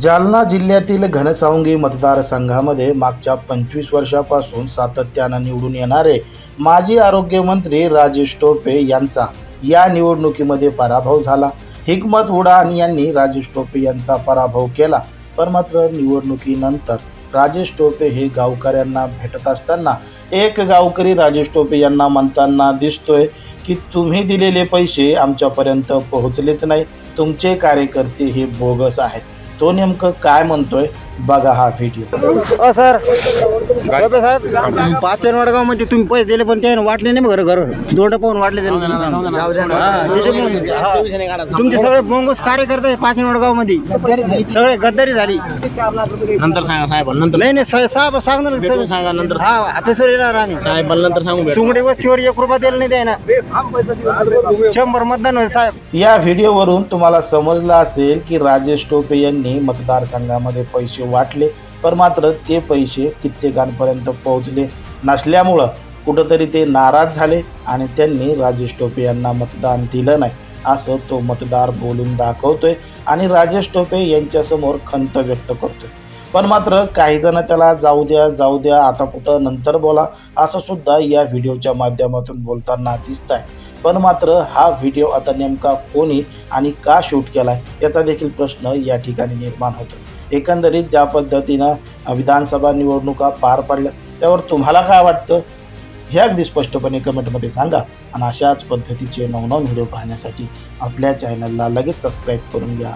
जालना जिल्ह्यातील घनसावंगी मतदारसंघामध्ये मागच्या पंचवीस वर्षापासून सातत्यानं निवडून येणारे माजी आरोग्यमंत्री राजेश टोपे यांचा या निवडणुकीमध्ये पराभव झाला. हिकमत उडान यांनी राजेश टोपे यांचा पराभव केला पण मात्र निवडणुकीनंतर राजेश टोपे हे गावकऱ्यांना भेटत असताना एक गावकरी राजेश टोपे यांना म्हणताना दिसतोय की तुम्ही दिलेले पैसे आमच्यापर्यंत पोहोचलेच नाही. तुमचे कार्यकर्ते हे बोगस आहेत. तो नेमकं काय म्हणतोय? बघा हा व्हिडिओ सर. साहेब पाच वडगावमध्ये तुम्ही पैसे दिले पण त्याने वाटले नाही घर घर दोंड पाहून वाटले. तुमचे सगळे बोंगस कार्यकर्ते आहे पाच वडगावमध्ये. सगळे गद्दारी झाली. नंतर सांगा साहेब. नंतर नाही नाही साहेब सांगणार सांगा नंतर हा आता सर येणार आम्ही साहेब नंतर सांगू चुंगडी वस्तीवर एक रुपया दिला नाही द्यायना शंभर मतदान साहेब. या व्हिडिओवरून तुम्हाला समजलं असेल की राजेश टोपे यांनी मतदारसंघामध्ये पैसे वाटले पण मात्र ते पैसे कित्येकांपर्यंत पोहोचले नसल्यामुळं कुठंतरी ते नाराज झाले आणि त्यांनी राजेश टोपे यांना मतदान दिलं नाही असं तो मतदार बोलून दाखवतोय आणि राजेश टोपे यांच्यासमोर खंत व्यक्त करतोय. पण मात्र काही जण त्याला जाऊ द्या जाऊ द्या आता कुठं नंतर बोला असं सुद्धा या व्हिडिओच्या माध्यमातून बोलताना दिसत आहे पण मात्र हा व्हिडिओ आता नेमका कोणी आणि का शूट केला याचा देखील प्रश्न या ठिकाणी निर्माण होतो एकंदरीत ज्या पद्धतीनं विधानसभा निवडणुका पार पडल्या त्यावर तुम्हाला काय वाटतं? हे अगदी स्पष्टपणे कमेंटमध्ये सांगा. आणि अशाच पद्धतीचे नवनव व्हिडिओ पाहण्यासाठी आपल्या चॅनलला लगेच सबस्क्राईब करून घ्या.